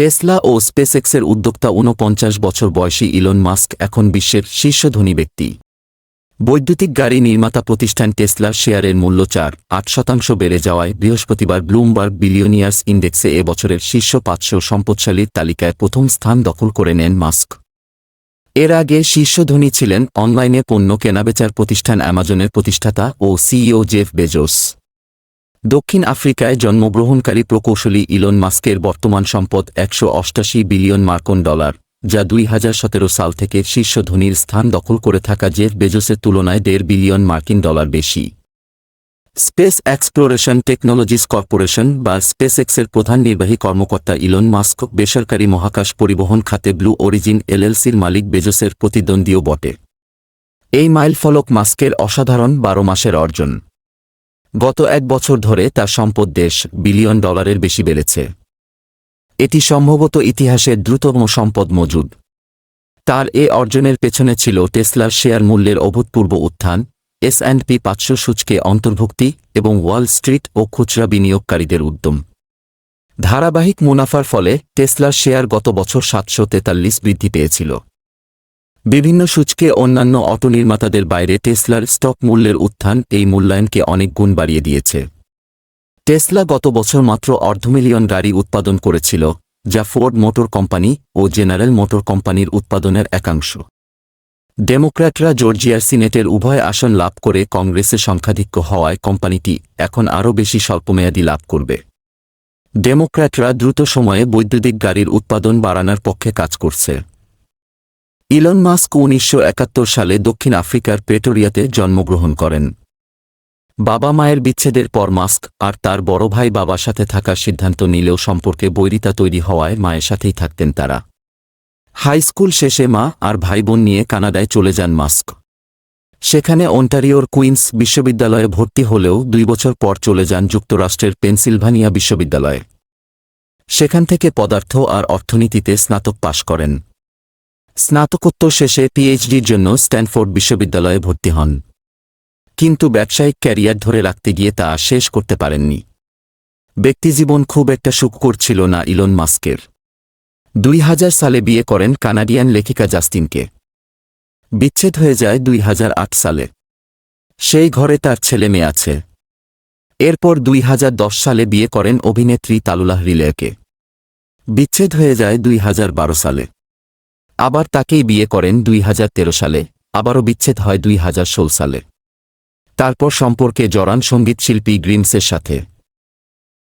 Tesla ও স্পেসএক্সের উদ্যোক্তা ঊনপঞ্চাশ বছর বয়সী ইলন মাস্ক এখন বিশ্বের শীর্ষ ধনী ব্যক্তি। বৈদ্যুতিক গাড়ি নির্মাতা প্রতিষ্ঠান টেসলার শেয়ারের মূল্য চার, আট শতাংশ বেড়ে যাওয়ায় বৃহস্পতিবার ব্লুমবার্গ বিলিয়নিয়ার্স ইন্ডেক্সে এ বছরের শীর্ষ পাঁচশো সম্পদশালীর তালিকায় প্রথম স্থান দখল করে নেন মাস্ক। এর আগে শীর্ষ ধনী ছিলেন অনলাইনে পণ্য কেনাবেচার প্রতিষ্ঠান অ্যামাজনের প্রতিষ্ঠাতা ও সিইও জেফ বেজোস। দক্ষিণ আফ্রিকায় জন্মগ্রহণকারী প্রকৌশলী ইলন মাস্কের বর্তমান সম্পদ একশো অষ্টাশি বিলিয়ন মার্কন ডলার, যা দুই হাজার সতেরো সাল থেকে শীর্ষ ধনীর স্থান দখল করে থাকা জেফ বেজোসের তুলনায় দেড় বিলিয়ন মার্কিন ডলার বেশি। স্পেস এক্সপ্লোরেশন টেকনোলজিস কর্পোরেশন বা স্পেস এক্সের প্রধান নির্বাহী কর্মকর্তা ইলন মাস্ক বেসরকারি মহাকাশ পরিবহন খাতে ব্লু অরিজিন এলএলসির মালিক বেজোসের প্রতিদ্বন্দ্বীও বটে। এই মাইলফলক মাস্কের অসাধারণ বারো মাসের অর্জন। গত এক বছর ধরে তার সম্পদ দেশ বিলিয়ন ডলারের বেশি বেড়েছে। এটি সম্ভবত ইতিহাসের দ্রুততম সম্পদ মজুদ। তার এ অর্জনের পেছনে ছিল টেসলার শেয়ার মূল্যের অভূতপূর্ব উত্থান, এস অ্যান্ড পি পাঁচশো সূচকে অন্তর্ভুক্তি এবং ওয়াল স্ট্রিট ও খুচরা বিনিয়োগকারীদের উদ্যম। ধারাবাহিক মুনাফার ফলে টেসলার শেয়ার গত বছর সাতশো তেতাল্লিশ বৃদ্ধি পেয়েছিল। বিভিন্ন সূচকে অন্যান্য অটো নির্মাতাদের বাইরে টেসলার স্টক মূল্যের উত্থান এই মূল্যায়নকে অনেক গুণ বাড়িয়ে দিয়েছে। টেসলা গত বছর মাত্র অর্ধমিলিয়ন গাড়ি উৎপাদন করেছিল, যা ফোর্ড মোটর কোম্পানি ও জেনারেল মোটর কোম্পানির উৎপাদনের একাংশ। ডেমোক্র্যাটরা জর্জিয়ার সিনেটের উভয় আসন লাভ করে কংগ্রেসে সংখ্যাধিক্য হওয়ায় কোম্পানিটি এখন আরও বেশি স্বল্পমেয়াদী লাভ করবে। ডেমোক্র্যাটরা দ্রুত সময়ে বৈদ্যুতিক গাড়ির উৎপাদন বাড়ানোর পক্ষে কাজ করছে। ইলন মাস্ক উনিশশো একাত্তর সালে দক্ষিণ আফ্রিকার প্রেটোরিয়াতে জন্মগ্রহণ করেন। বাবা মায়ের বিচ্ছেদের পর মাস্ক আর তার বড় ভাই বাবার সাথে থাকার সিদ্ধান্ত নিলেও সম্পর্কে বৈরিতা তৈরি হওয়ায় মায়ের সাথেই থাকতেন তারা। হাই স্কুল শেষে মা আর ভাই বোন নিয়ে কানাডায় চলে যান মাস্ক। সেখানে অন্টারিওর কুইন্স বিশ্ববিদ্যালয়ে ভর্তি হলেও দুই বছর পর চলে যান যুক্তরাষ্ট্রের পেনসিলভানিয়া বিশ্ববিদ্যালয়ে। সেখান থেকে পদার্থ আর অর্থনীতিতে স্নাতক পাশ করেন। স্নাতকোত্তর শেষে পিএইচডির জন্য স্ট্যানফোর্ড বিশ্ববিদ্যালয়ে ভর্তি হন। কিন্তু ব্যবসায়িক ক্যারিয়ার ধরে রাখতে গিয়ে তা শেষ করতে পারেননি। ব্যক্তিজীবন খুব একটা সুখকর ছিল না ইলন মাস্কের। দুই হাজার সালে বিয়ে করেন কানাডিয়ান লেখিকা জাস্টিনকে। বিচ্ছেদ হয়ে যায় দুই হাজার আট সালে। সেই ঘরে তার ছেলে মেয়ে আছে। এরপর দুই হাজার দশ সালে বিয়ে করেন অভিনেত্রী তালুলাহ রিলেকে। বিচ্ছেদ হয়ে যায় দুই হাজার বারো সালে। আবার তাকেই বিয়ে করেন দুই হাজার তেরো সালে, আবারও বিচ্ছেদ হয় দুই হাজার ষোল সালে। তারপর সম্পর্কে জড়ান সঙ্গীতশিল্পী গ্রিমসের সাথে।